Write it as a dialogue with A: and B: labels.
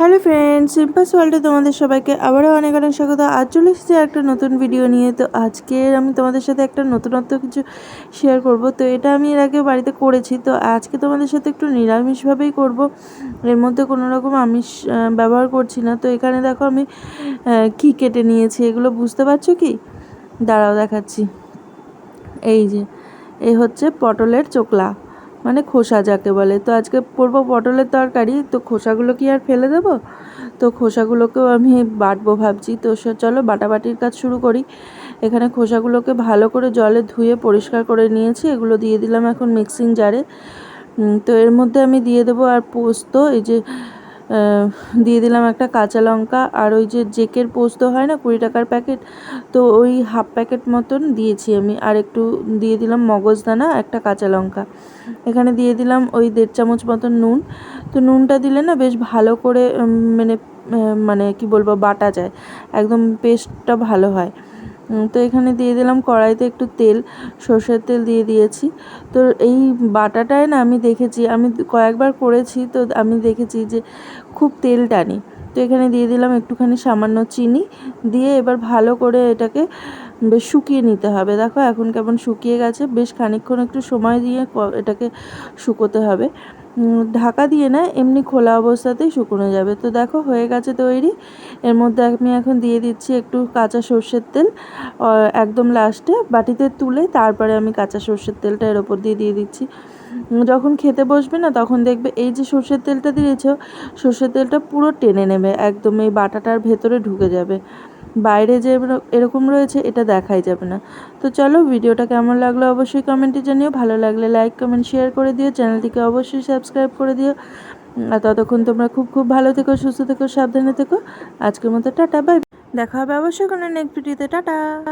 A: Hello friends সিম্পাস ওয়ার্ল্ডে তোমাদের সবাইকে আবারও অনেক অনেক স্বাগত। আজ চলে এসেছি একটা নতুন ভিডিও নিয়ে। তো আজকে আমি তোমাদের সাথে একটা নতুনত্ব কিছু শেয়ার করব। তো এটা আমি এর আগে বাড়িতে করেছি। তো আজকে তোমাদের সাথে একটু নিরামিষভাবেই করব। এর মধ্যে কোনো রকম আমিষ ব্যবহার করছি না। তো এখানে দেখো আমি কি কেটে নিয়েছি এগুলো বুঝতে পারছ কি? দাঁড়াও দেখাচ্ছি। এই যে এই হচ্ছে পটলের চোকলা। মানে খোসা যাকে বলে। তো আজকে করব পটলের তরকারি, তো খোসাগুলো কি আর ফেলে দেবো? তো খোসাগুলোকেও আমি বাটবো ভাবছি। তো সে, চলো বাটাবাটির কাজ শুরু করি। এখানে খোসাগুলোকে ভালো করে জলে ধুয়ে পরিষ্কার করে নিয়েছি। এগুলো দিয়ে দিলাম এখন মিক্সিং জারে। তো এর মধ্যে আমি দিয়ে দেবো আর পোস্ত, এই যে দিয়ে দিলাম একটা কাঁচা লঙ্কা আর ওই যে জেকের পোস্ত হয় না কুড়ি টাকার প্যাকেট, তো ওই হাফ প্যাকেট মতন দিয়েছি আমি। আর একটু দিয়ে দিলাম মগজদানা, একটা কাঁচা লঙ্কা। এখানে দিয়ে দিলাম ওই দেড় চামচ মতন নুন। তো নুনটা দিলে না বেশ ভালো করে মানে মানে কি বলব, বাটা যায়। একদম পেস্টটা ভালো হয়। তো এখানে দিয়ে দিলাম কড়াইতে একটু তেল, সর্ষের তেল দিয়ে দিয়েছি। তো এই বাটাটায় না আমি দেখেছি, আমি কয়েকবার করেছি, তো আমি দেখেছি যে খুব তেল টানে। তো এখানে দিয়ে দিলাম একটুখানি সামান্য চিনি, দিয়ে এবার ভালো করে এটাকে বেশ শুকিয়ে নিতে হবে। দেখো এখন কেমন শুকিয়ে গেছে, বেশ খানিকক্ষণ একটু সময় দিয়ে এটাকে শুকোতে হবে। ঢাকা দিয়ে না এমনি খোলা অবস্থাতেই শুকনো যাবে। তো দেখো হয়ে গেছে তৈরি। এর মধ্যে আমি এখন দিয়ে দিচ্ছি একটু কাঁচা সর্ষের তেল একদম লাস্টে বাটিতে তুলে তারপরে আমি কাঁচা সর্ষের তেলটা এর ওপর দিয়ে দিয়ে দিচ্ছি। যখন খেতে বসবে না, তখন দেখবে এই যে সর্ষের তেলটা দিয়েছ, সর্ষের তেলটা পুরো টেনে নেবে, একদম এই বাটাটার ভেতরে ঢুকে যাবে। বাইরে যে এর- এরকম রয়েছে, এটা দেখাই যাবে না। তো চলো, ভিডিওটা কেমন লাগল অবশ্যই কমেন্টে জানিও। ভালো লাগলে লাইক কমেন্ট শেয়ার করে দিও। চ্যানেলটিকে অবশ্যই সাবস্ক্রাইব করে দিও। আর ততক্ষণ তোমরা খুব খুব ভালো থেকো, সুস্থ থেকো, সাবধানে থেকো। আজকের মতো টাটা বাই দেখা হবে অবশ্যই কোনো নেক্সট ভিডিওতে টাটা।